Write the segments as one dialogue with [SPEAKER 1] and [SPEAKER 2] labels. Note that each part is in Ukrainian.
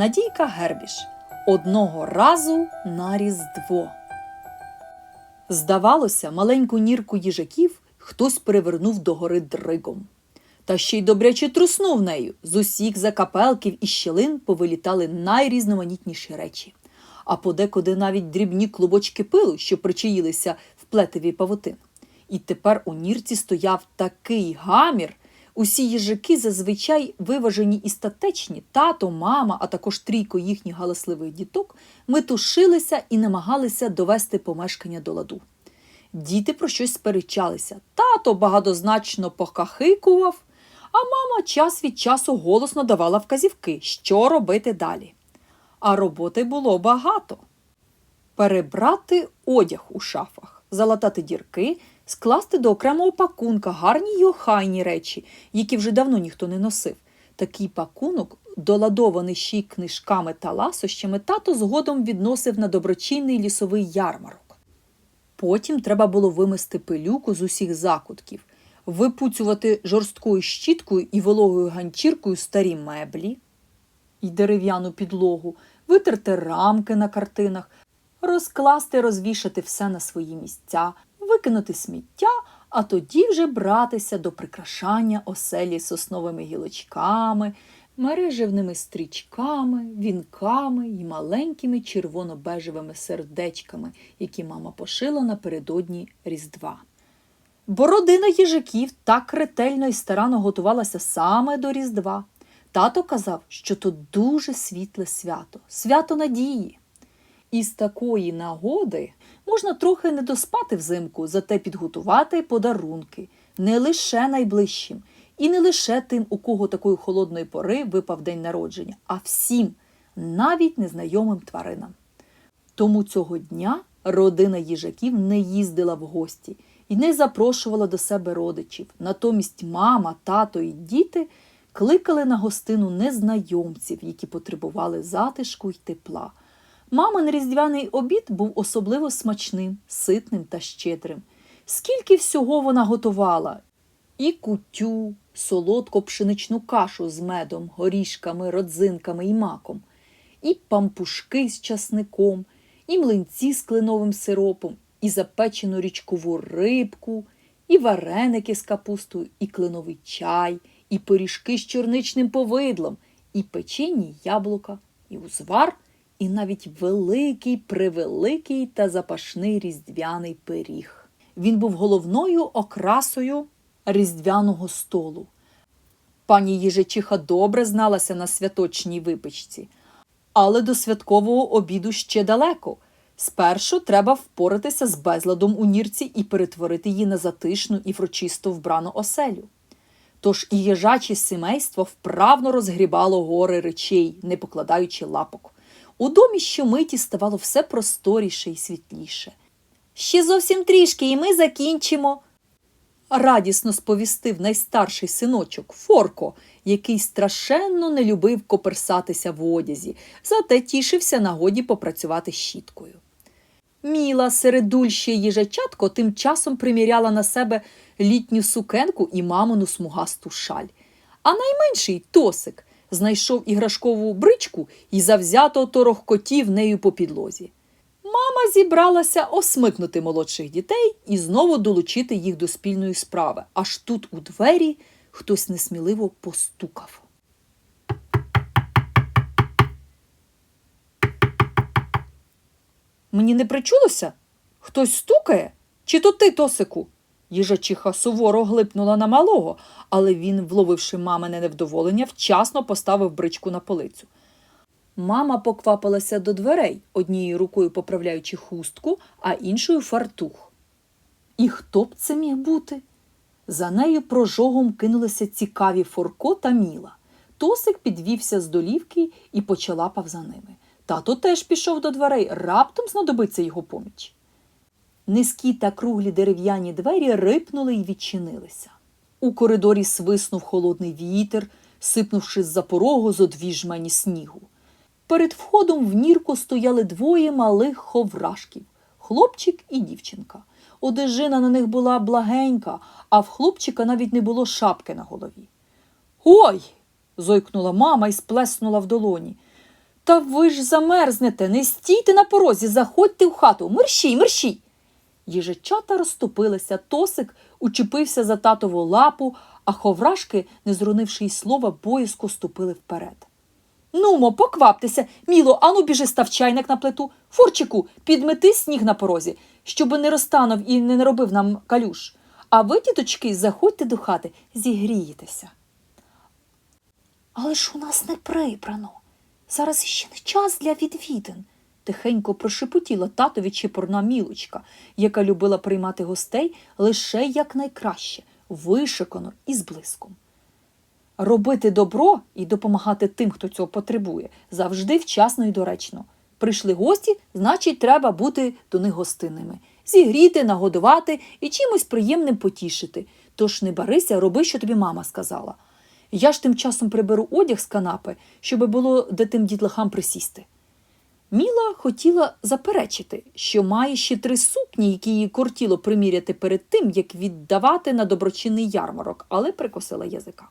[SPEAKER 1] Надійка Гербіш. Одного разу на Різдво. Здавалося, маленьку нірку їжаків хтось перевернув догори дригом. Та ще й добряче труснув нею. З усіх закапелків і щілин повилітали найрізноманітніші речі. А подекуди навіть дрібні клубочки пилу, що причаїлися в плетевій павутин. І тепер у нірці стояв такий гамір. Усі їжаки зазвичай виважені і статечні, тато, мама, а також трійко їхніх галасливих діток, метушилися і намагалися довести помешкання до ладу. Діти про щось сперечалися. Тато багатозначно покахикував, а мама час від часу голосно давала вказівки, що робити далі. А роботи було багато. Перебрати одяг у шафах, залатати дірки, скласти до окремого пакунка гарні й охайні речі, які вже давно ніхто не носив. Такий пакунок, доладований ще й книжками та ласощами, тато згодом відносив на доброчинний лісовий ярмарок. Потім треба було вимести пилюку з усіх закутків, випуцювати жорсткою щіткою і вологою ганчіркою старі меблі і дерев'яну підлогу, витерти рамки на картинах, розкласти, розвішати все на свої місця, викинути сміття, а тоді вже братися до прикрашання оселі сосновими гілочками, мережевними стрічками, вінками і маленькими червоно-бежевими сердечками, які мама пошила напередодні Різдва. Бо родина їжаків так ретельно і старанно готувалася саме до Різдва. Тато казав, що то дуже світле свято, свято надії. І з такої нагоди можна трохи не доспати взимку, зате підготувати подарунки не лише найближчим, і не лише тим, у кого такої холодної пори випав день народження, а всім, навіть незнайомим тваринам. Тому цього дня родина їжаків не їздила в гості і не запрошувала до себе родичів. Натомість мама, тато і діти кликали на гостину незнайомців, які потребували затишку й тепла. Мамин різдвяний обід був особливо смачним, ситним та щедрим. Скільки всього вона готувала? І кутю, солодко пшеничну кашу з медом, горішками, родзинками і маком, і пампушки з часником, і млинці з кленовим сиропом, і запечену річкову рибку, і вареники з капустою, і кленовий чай, і пиріжки з чорничним повидлом, і печені яблука, і узвар, і навіть великий, превеликий та запашний різдвяний пиріг. Він був головною окрасою різдвяного столу. Пані їжачиха добре зналася на святочній випічці, але до святкового обіду ще далеко. Спершу треба впоратися з безладом у нірці і перетворити її на затишну і врочисто вбрану оселю. Тож і їжаче сімейство вправно розгрібало гори речей, не покладаючи лапок. У домі щомиті ставало все просторіше і світліше. Ще зовсім трішки, і ми закінчимо. Радісно сповістив найстарший синочок Форко, який страшенно не любив коперсатися в одязі, зате тішився нагоді попрацювати щіткою. Міла середульще їжачатко тим часом приміряла на себе літню сукенку і мамину смугасту шаль. А найменший Тосик знайшов іграшкову бричку і завзято торохкотів нею по підлозі. Мама зібралася осмикнути молодших дітей і знову долучити їх до спільної справи. Аж тут у двері хтось несміливо постукав. Мені не причулося? Хтось стукає? Чи то ти, Тосику? Їжачиха суворо глипнула на малого, але він, вловивши мамине невдоволення, вчасно поставив бричку на полицю. Мама поквапилася до дверей, однією рукою поправляючи хустку, а іншою фартух. І хто б це міг бути? За нею прожогом кинулися цікаві Форко та Міла. Тосик підвівся з долівки і почалапав за ними. Тато теж пішов до дверей, раптом знадобиться його поміч. Низькі та круглі дерев'яні двері рипнули й відчинилися. У коридорі свиснув холодний вітер, сипнувши з-за порогу зо дві жмені снігу. Перед входом в нірку стояли двоє малих ховрашків хлопчик і дівчинка. Одежина на них була благенька, а в хлопчика навіть не було шапки на голові. Ой. зойкнула мама і сплеснула в долоні. Та ви ж замерзнете, не стійте на порозі, заходьте в хату, мерщій, мерщій. Їжачата розступилися, тосик учепився за татову лапу, а ховрашки, не зронивши й слова, боязко ступили вперед. Нумо, покваптеся, міло, ану біжи став чайник на плиту. Фурчику, підмети сніг на порозі, щоби не розтанув і не наробив нам калюш. А ви, діточки, заходьте до хати, зігрієтеся. Але ж у нас не прибрано. Зараз іще не час для відвідин. Тихенько прошепотіла татові чепурна мілочка, яка любила приймати гостей лише якнайкраще, вишикано і з блиском. Робити добро і допомагати тим, хто цього потребує, завжди вчасно і доречно. Прийшли гості, значить, треба бути до них гостинними. Зігріти, нагодувати і чимось приємним потішити. Тож не барися, роби, що тобі мама сказала. Я ж тим часом приберу одяг з канапи, щоби було де тим дітлахам присісти. Міла хотіла заперечити, що має ще три сукні, які їй кортіло приміряти перед тим, як віддавати на доброчинний ярмарок, але прикосила язика.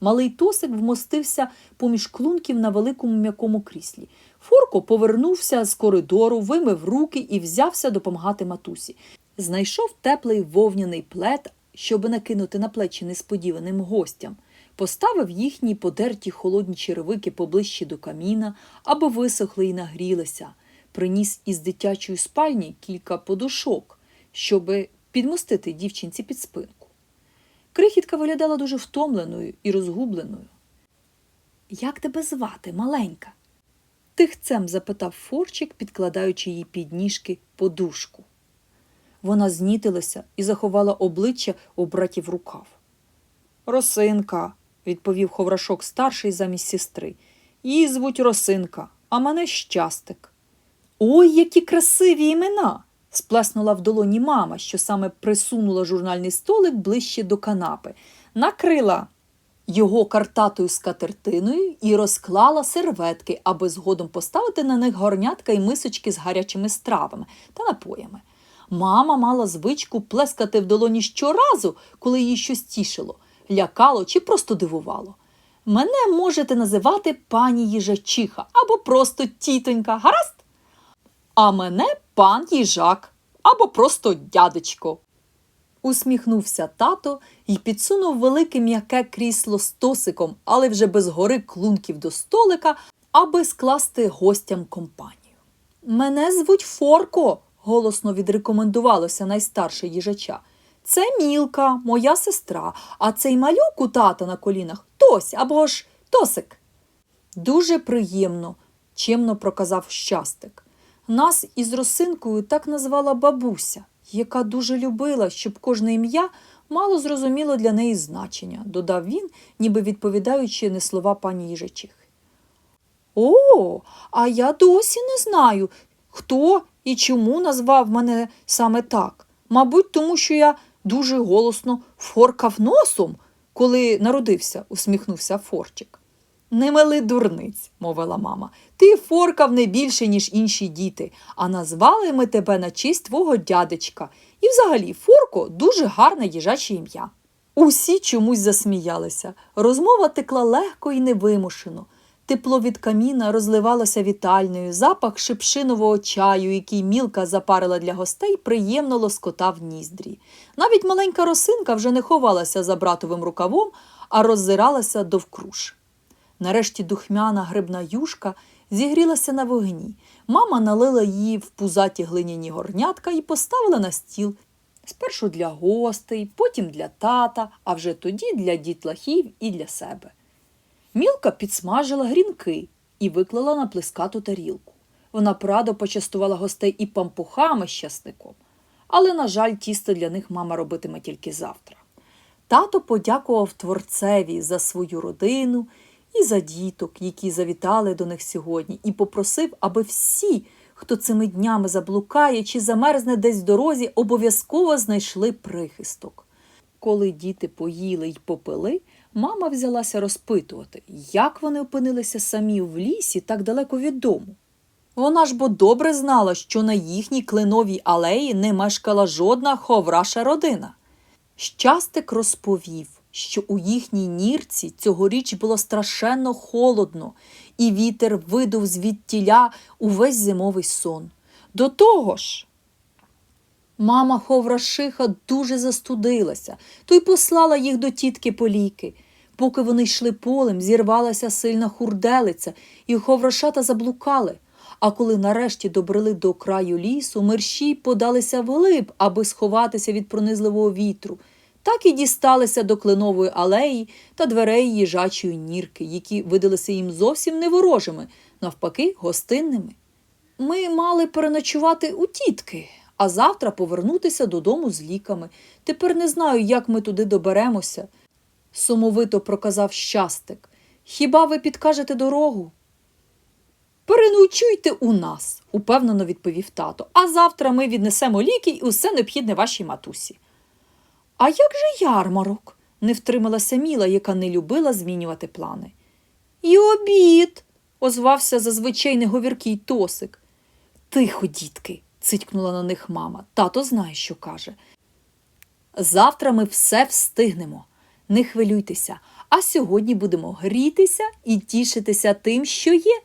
[SPEAKER 1] Малий тосик вмостився поміж клунків на великому м'якому кріслі. Форко повернувся з коридору, вимив руки і взявся допомагати матусі. Знайшов теплий вовняний плед, щоби накинути на плечі несподіваним гостям. Поставив їхні подерті холодні черевики поближче до каміна, аби висохли і нагрілися. Приніс із дитячої спальні кілька подушок, щоби підмостити дівчинці під спинку. Крихітка виглядала дуже втомленою і розгубленою. Як тебе звати, маленька? тихцем запитав Форчик, підкладаючи їй під ніжки подушку. Вона знітилася і заховала обличчя у братів рукав. Росинка, відповів ховрашок старший замість сестри. Її звуть Росинка, а мене щастик. Ой, які красиві імена! сплеснула в долоні мама, що саме присунула журнальний столик ближче до канапи, накрила його картатою скатертиною і розклала серветки, аби згодом поставити на них горнятка і мисочки з гарячими стравами та напоями. Мама мала звичку плескати в долоні щоразу, коли її щось тішило, лякало чи просто дивувало. Мене можете називати пані їжачиха або просто тітонька, гаразд? А мене пан їжак або просто дядечко. Усміхнувся тато і підсунув велике м'яке крісло з тосиком, але вже без гори клунків до столика, аби скласти гостям компанію. Мене звуть Форко, голосно відрекомендувалося найстарше їжача. Це Мілка, моя сестра, а цей малюк у тата на колінах Тось або ж Тосик. Дуже приємно, чемно проказав щастик. Нас із росинкою так назвала бабуся, яка дуже любила, щоб кожне ім'я мало зрозуміло для неї значення, додав він, ніби відповідаючи не слова пані їжачихи. О, а я досі не знаю, хто і чому назвав мене саме так. Мабуть, тому що я дуже голосно форкав носом, коли народився, усміхнувся Форчик. Не мили дурниць, мовила мама. Ти форкав не більше, ніж інші діти, а назвали ми тебе на честь твого дядечка. І взагалі Форко дуже гарне їжаче ім'я. Усі чомусь засміялися. Розмова текла легко і невимушено. Тепло від каміна розливалося вітальною, запах шипшинового чаю, який мілка запарила для гостей, приємно лоскотав ніздрі. Навіть маленька росинка вже не ховалася за братовим рукавом, а роззиралася довкруж. Нарешті духмяна грибна юшка зігрілася на вогні. Мама налила її в пузаті глиняні горнятка і поставила на стіл. Спершу для гостей, потім для тата, а вже тоді для дітлахів і для себе. Мілка підсмажила грінки і виклала на плескату тарілку. Вона прадо почастувала гостей і пампухами з часником. Але, на жаль, тісто для них мама робитиме тільки завтра. Тато подякував творцеві за свою родину і за діток, які завітали до них сьогодні, і попросив, аби всі, хто цими днями заблукає чи замерзне десь в дорозі, обов'язково знайшли прихисток. Коли діти поїли й попили, мама взялася розпитувати, як вони опинилися самі в лісі так далеко від дому. Вона ж бо добре знала, що на їхній кленовій алеї не мешкала жодна ховраша родина. Щастик розповів, що у їхній нірці цьогоріч було страшенно холодно, і вітер видув звідтіля увесь зимовий сон. До того ж, мама Ховрашиха дуже застудилася, то й послала їх до тітки по ліки. Поки вони йшли полем, зірвалася сильна хурделиця, і ховрошата заблукали. А коли нарешті добрели до краю лісу, мерщій подалися вглиб, аби сховатися від пронизливого вітру. Так і дісталися до кленової алеї та дверей їжачої нірки, які видалися їм зовсім не ворожими, навпаки, гостинними. Ми мали переночувати у тітки, а завтра повернутися додому з ліками. Тепер не знаю, як ми туди доберемося. Сумовито проказав щастик. Хіба ви підкажете дорогу? Переночуйте у нас, упевнено відповів тато. А завтра ми віднесемо ліки і усе необхідне вашій матусі. А як же ярмарок? не втрималася Міла, яка не любила змінювати плани. І обід, озвався зазвичай неговіркий Тосик. Тихо, дітки, цитькнула на них мама. Тато знає, що каже. Завтра ми все встигнемо. Не хвилюйтеся, а сьогодні будемо грітися і тішитися тим, що є.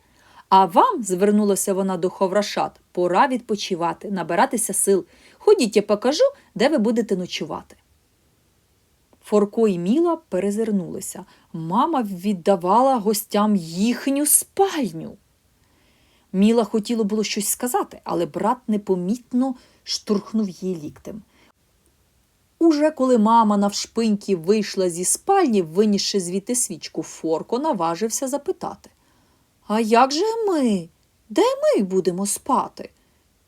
[SPEAKER 1] А вам, звернулася вона до ховрашат, пора відпочивати, набиратися сил. Ходіть, я покажу, де ви будете ночувати. Форко і Міла перезирнулися. Мама віддавала гостям їхню спальню. Міла хотіло було щось сказати, але брат непомітно штурхнув її ліктем. Уже коли мама навшпиньки вийшла зі спальні, винісши звідти свічку, Форко наважився запитати. А як же ми? Де ми будемо спати?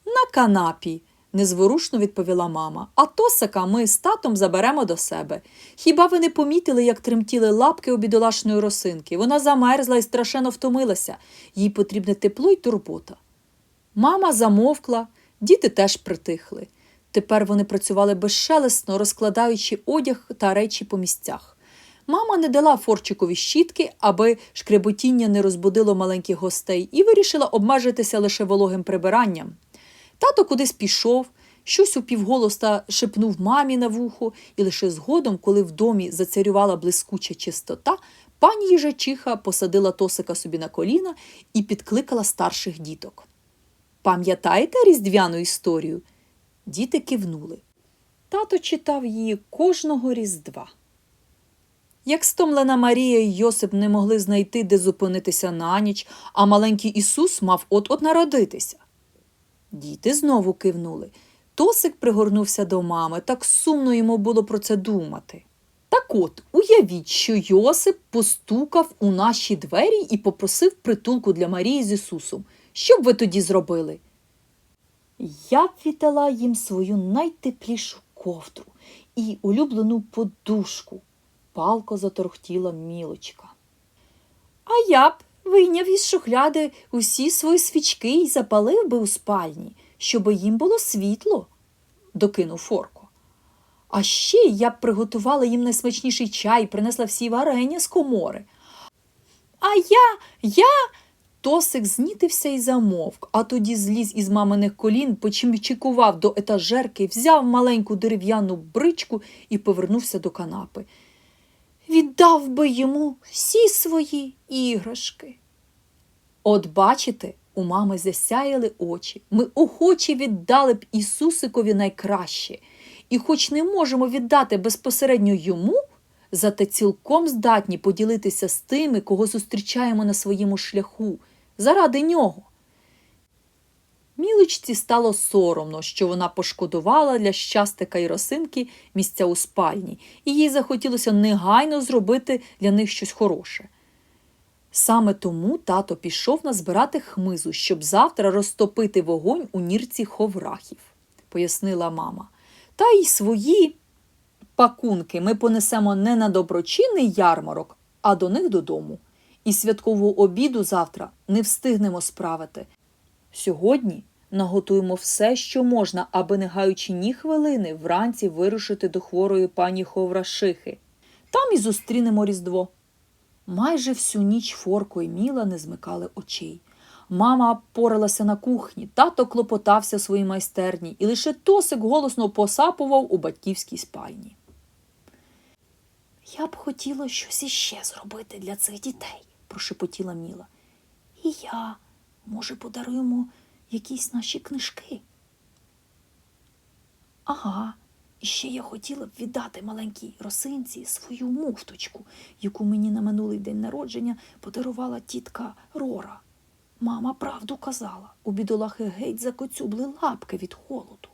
[SPEAKER 1] На канапі, незворушно відповіла мама. А тосика ми з татом заберемо до себе. Хіба ви не помітили, як тремтіли лапки у бідолашної росинки? Вона замерзла і страшенно втомилася. Їй потрібне тепло й турбота. Мама замовкла, діти теж притихли. Тепер вони працювали безшелесно, розкладаючи одяг та речі по місцях. Мама не дала Форчикові щітки, аби шкреботіння не розбудило маленьких гостей, і вирішила обмежитися лише вологим прибиранням. Тато кудись пішов, щось упівголоста шепнув мамі на вухо, і лише згодом, коли в домі зацарювала блискуча чистота, пані їжачиха посадила тосика собі на коліна і підкликала старших діток. Пам'ятаєте різдвяну історію? Діти кивнули. Тато читав її кожного різдва. Як стомлена Марія і Йосип не могли знайти, де зупинитися на ніч, а маленький Ісус мав от-от народитися. Діти знову кивнули. Тосик пригорнувся до мами, так сумно йому було про це думати. Так от, уявіть, що Йосип постукав у наші двері і попросив притулку для Марії з Ісусом. Що б ви тоді зробили? Я б віддала їм свою найтеплішу ковдру і улюблену подушку, палко заторохтіла мілочка. А я б вийняв із шухляди усі свої свічки і запалив би у спальні, щоб їм було світло, докинув Форко. А ще я б приготувала їм найсмачніший чай, принесла всі варення з комори. А я, я. Тосик знітився і замовк, а тоді зліз із маминих колін, почимчикував до етажерки, взяв маленьку дерев'яну бричку і повернувся до канапи. Віддав би йому всі свої іграшки. От бачите, у мами засяяли очі. Ми охоче віддали б Ісусикові найкраще, і хоч не можемо віддати безпосередньо йому, зате цілком здатні поділитися з тими, кого зустрічаємо на своєму шляху, заради нього. Мілочці стало соромно, що вона пошкодувала для щастика і росинки місця у спальні, і їй захотілося негайно зробити для них щось хороше. Саме тому тато пішов назбирати хмизу, щоб завтра розтопити вогонь у нірці ховрахів, пояснила мама. Та й свої пакунки ми понесемо не на доброчинний ярмарок, а до них додому. І святкову обіду завтра не встигнемо справити. Сьогодні наготуємо все, що можна, аби, не гаючи ні хвилини, вранці вирушити до хворої пані Ховрашихи. Там і зустрінемо Різдво. Майже всю ніч Форко і Міла не змикали очей. Мама поралася на кухні, тато клопотався в своїй майстерні, і лише Тосик голосно посапував у батьківській спальні. Я б хотіла щось іще зробити для цих дітей, прошепотіла Міла. і я. Може, подаруємо якісь наші книжки? Ага, і ще я хотіла б віддати маленькій росинці свою муфточку, яку мені на минулий день народження подарувала тітка Рора. Мама правду казала, у бідолахи геть закоцюбли лапки від холоду.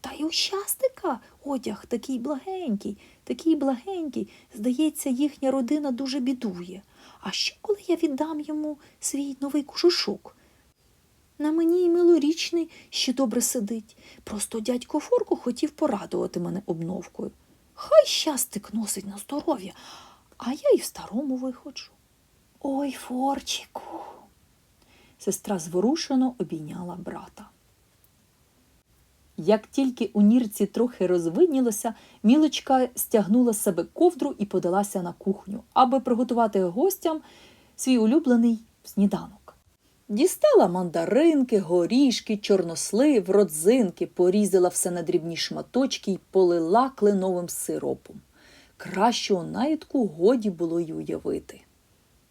[SPEAKER 1] Та й у щастика одяг такий благенький, такий благенький. Здається, їхня родина дуже бідує. А що, коли я віддам йому свій новий кожушок? На мені й милорічний ще добре сидить. Просто дядько Форку хотів порадувати мене обновкою. Хай щастик носить на здоров'я, а я й в старому виходжу. Ой, Форчику. Сестра зворушено обійняла брата. Як тільки у нірці трохи розвиднілося, мілочка стягнула з себе ковдру і подалася на кухню, аби приготувати гостям свій улюблений сніданок. Дістала мандаринки, горішки, чорнослив, родзинки, порізала все на дрібні шматочки й полила кленовим сиропом. Кращого наїдку годі було й уявити.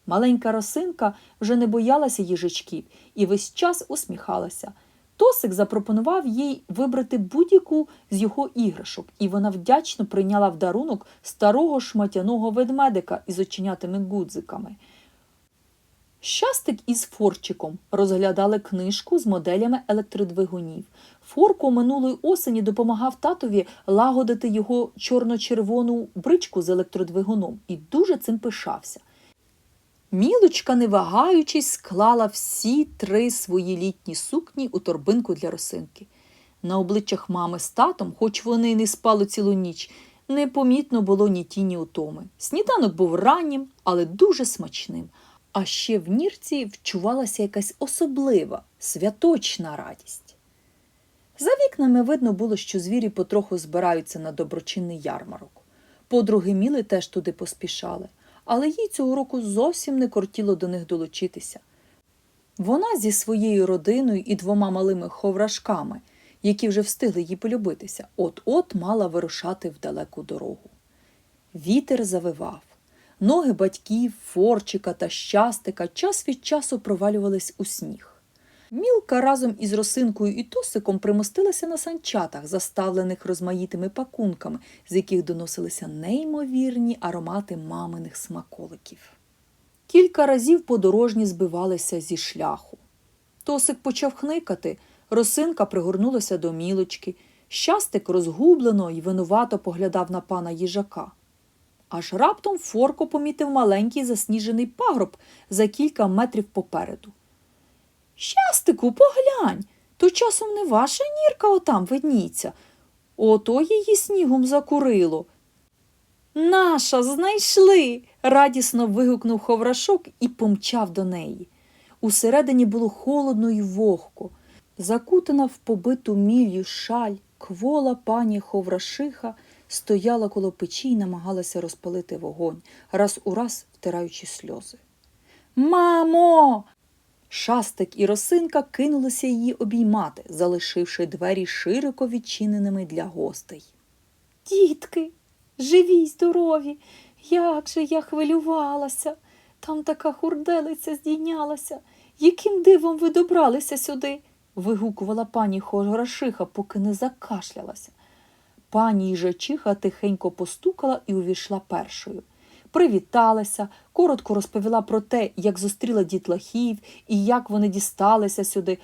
[SPEAKER 1] Маленька росинка вже не боялася їжачків і весь час усміхалася. Тосик запропонував їй вибрати будь-яку з його іграшок, і вона вдячно прийняла в дарунок старого шматяного ведмедика із оченятими гудзиками. Щастик із Форчиком розглядали книжку з моделями електродвигунів. Форко минулої осені допомагав татові лагодити його чорно-червону бричку з електродвигуном і дуже цим пишався. Мілочка, не вагаючись, склала всі три свої літні сукні у торбинку для росинки. На обличчях мами з татом, хоч вони й не спали цілу ніч, непомітно було ні тіні утоми. Сніданок був раннім, але дуже смачним. А ще в нірці вчувалася якась особлива, святочна радість. За вікнами видно було, що звірі потроху збираються на доброчинний ярмарок. Подруги Міли теж туди поспішали, але їй цього року зовсім не кортіло до них долучитися. Вона зі своєю родиною і двома малими ховрашками, які вже встигли їй полюбитися, от-от мала вирушати в далеку дорогу. Вітер завивав. Ноги батьків, форчика та щастика час від часу провалювались у сніг. Мілка разом із росинкою і тосиком примостилася на санчатах, заставлених розмаїтими пакунками, з яких доносилися неймовірні аромати маминих смаколиків. Кілька разів подорожні збивалися зі шляху. Тосик почав хникати, росинка пригорнулася до мілочки, щастик розгублено й винувато поглядав на пана їжака. Аж раптом Форко помітив маленький засніжений пагроб за кілька метрів попереду. Щастику, поглянь, то часом не ваша нірка отам видніться. Ото її снігом закурило. Наша, знайшли. радісно вигукнув ховрашок і помчав до неї. Усередині було холодно й вогко. Закутана в побиту міллю шаль, квола пані ховрашиха стояла коло печі й намагалася розпалити вогонь, раз у раз втираючи сльози. Мамо. Шастик і росинка кинулися її обіймати, залишивши двері широко відчиненими для гостей. Дітки, живі й здорові, як же я хвилювалася. Там така хурделиця здійнялася. Яким дивом ви добралися сюди? вигукувала пані Хорашиха, поки не закашлялася. Пані їжачиха тихенько постукала і увійшла першою. Привіталася, коротко розповіла про те, як зустріла дітлахів і як вони дісталися сюди,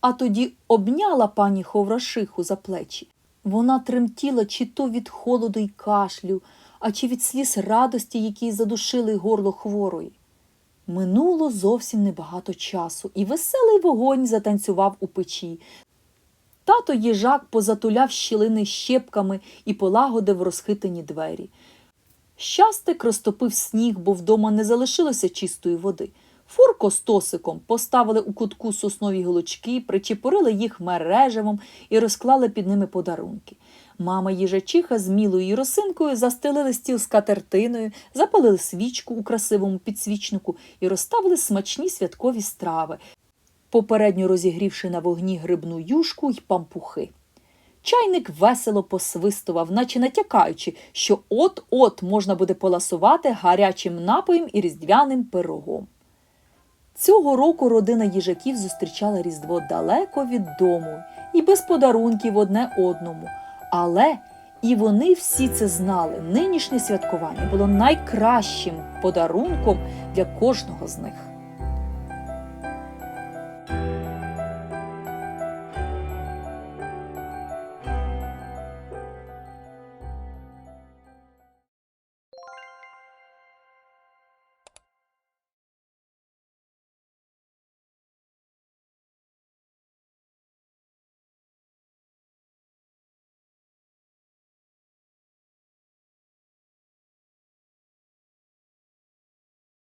[SPEAKER 1] а тоді обняла пані Ховрашиху за плечі. Вона тремтіла чи то від холоду й кашлю, а чи від сліз радості, які задушили горло хворої. Минуло зовсім небагато часу, і веселий вогонь затанцював у печі. Тато їжак позатуляв щілини щепками і полагодив розхитані двері. Щастик розтопив сніг, бо вдома не залишилося чистої води. Фурко з тосиком поставили у кутку соснові голочки, причепурили їх мережевом і розклали під ними подарунки. Мама їжачиха з мілою росинкою застелили стіл з катертиною, запалили свічку у красивому підсвічнику і розставили смачні святкові страви, попередньо розігрівши на вогні грибну юшку й пампухи. Чайник весело посвистував, наче натякаючи, що от-от можна буде поласувати гарячим напоєм і різдвяним пирогом. Цього року родина їжаків зустрічала Різдво далеко від дому і без подарунків одне одному. Але і вони всі це знали. Нинішнє святкування було найкращим подарунком для кожного з них.